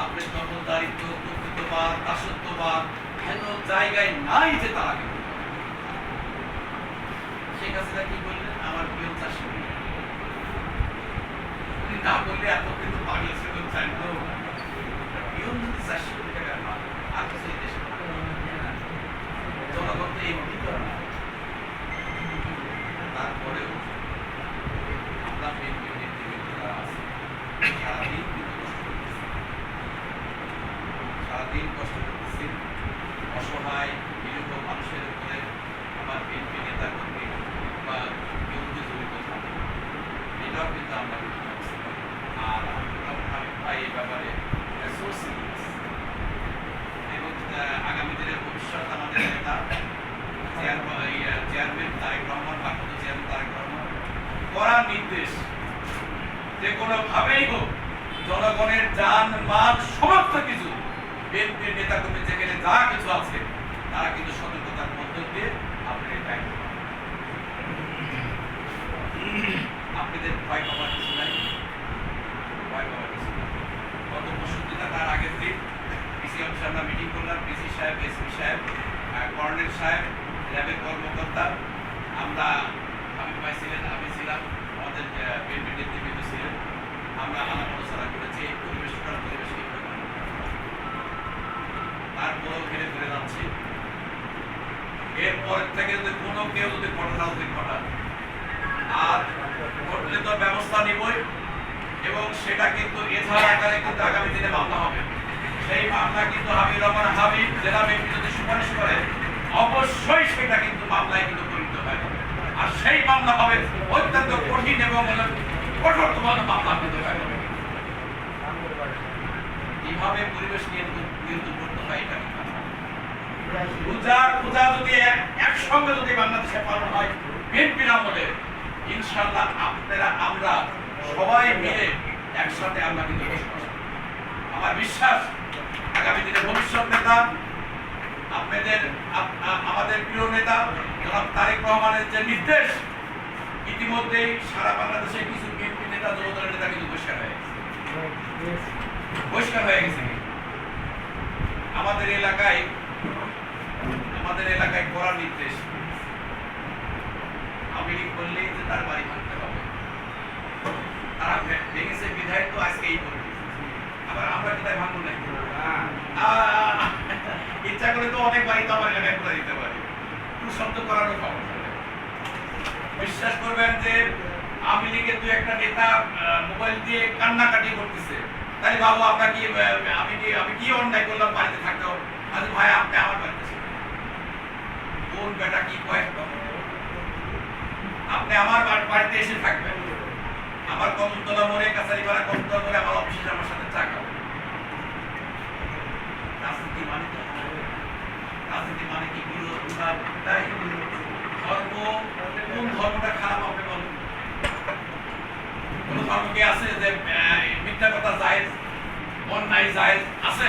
আপনি দখলদারিত্ব প্রকৃতবাদ দাসত্ববাদ হেন জায়গায় নাই যে তারা শেখ হাসিনা কি বললেন? আমার প্রিয় চাষি উনি না বললে এত কিন্তু পাগল ছিল চাইতো পিয়ন যদি টাকার আর কিছু এই দেশে জনগণ তো এই মতই করে না। তারপরেও আমরা বিএনপির নেতৃবৃন্দ যারা আছে সারাদিন কিন্তু কষ্ট করতেছি সারাদিন করতেছি অসহায়, নিরীহ মানুষের উপরে আমার বিএনপি নেতা কর্মী বা কেউ যদি জড়িত থাকে এটাও কিন্তু আমরা আর আমরা আমি পাই এই ব্যাপারে আগামী দিনের ভবিষ্যৎ আমাদের নেতা চেয়ারম্যান তারেক রহমান ভারপ্রাপ্ত চেয়ারম্যান তারেক রহমান কড়া নির্দেশ। যে কোনো ভাবেই হোক, জনগণের যান মাল সমস্ত কিছু বিএনপির নেতা কর্মী যেখানে যা কিছু আছে, তারা কিন্তু সতর্কতার মধ্য দিয়ে আপনার দায়িত্ব আপনাদের ভয় পাওয়ার কিছু নাই। ভয় পাওয়ার কিছু নাই। গত দিন তার আগের দিন। পিসি অফিসে আমরা মিটিং করলাম, পিসি সাহেব এসপি সাহেব কর্নেল সাহেব ল্যাবের কর্মকর্তা। আমরা আমি ভাই ছিলেন আমি ছিলাম আমাদের বিএনপি নেতৃবৃন্দ ছিলেন আমরা আলাপ আলোচনা করেছি এই পরিবেশটার পরিবেশ কীভাবে করা যায়। সেই মামলা কিন্তু হাবিব যদি সুপারিশ করে, অবশ্যই সেটা কিন্তু মামলায় কিন্তু পরিণত হয়। আর সেই মামলা হবে অত্যন্ত কঠিন এবং কঠোরতম মামলা কিন্তু হয় কীভাবে পরিবেশ নিয়ন্ত্রণ করতে হয় এটা পূজা পূজা যদি একসঙ্গে যদি বাংলাদেশে পালন হয় বিএনপির আমলে ইনশাল্লাহ আপনারা আমরা সবাই মিলে একসাথে আমরা কিন্তু বসবাস আমার বিশ্বাস আগামী দিনে ভবিষ্যৎ নেতা আপনাদের আমাদের প্রিয় নেতা জনাব তারেক রহমানের যে নির্দেশ ইতিমধ্যেই সারা বাংলাদেশে কিছু বিএনপি নেতা যুবদলের নেতা কিন্তু হয়ে গেছে পরিষ্কার হয়ে গেছে। আমাদের এলাকায় আমাদের এলাকায় করার নির্দেশ। আমি বললেই যে তার বাড়ি হবে। তারা ভেঙেছে বিধায় তো আজকে এই করে আবার আমরা কোথায় ভাঙবো না আহ, ইচ্ছা করে তো অনেক বাড়ি তো আমার এলাকায় করে দিতে পারি। করারও বিশ্বাস করবেন যে আওয়ামী লীগের দু একটা নেতা মোবাইল দিয়ে কান্নাকাটি করতেছে। তাই বাবু, আপনার কি আমি কি আমি কি অন্যায় করলাম বাড়িতে থাকতে আজ ভাই, আপনি আমার বাড়িতে। কোন বেটা কি কয়েক আপনি আমার বাড়ি- বাড়িতে এসে থাকবেন। আমার কমতলা মোড়ে কাছারি পাড়া কমতলা মোড়ে আমার অফিসে আমার সাথে চা খাবেন রাজনীতি মানে তো রাজনীতি মানে কি বিরোধ বিভাগ তাই ধর্ম কোন ধর্মটা খারাপ আপনি বলেন কোন ধর্ম কি আছে যে আহ, মিথ্যা কথা জায়েজ আছে?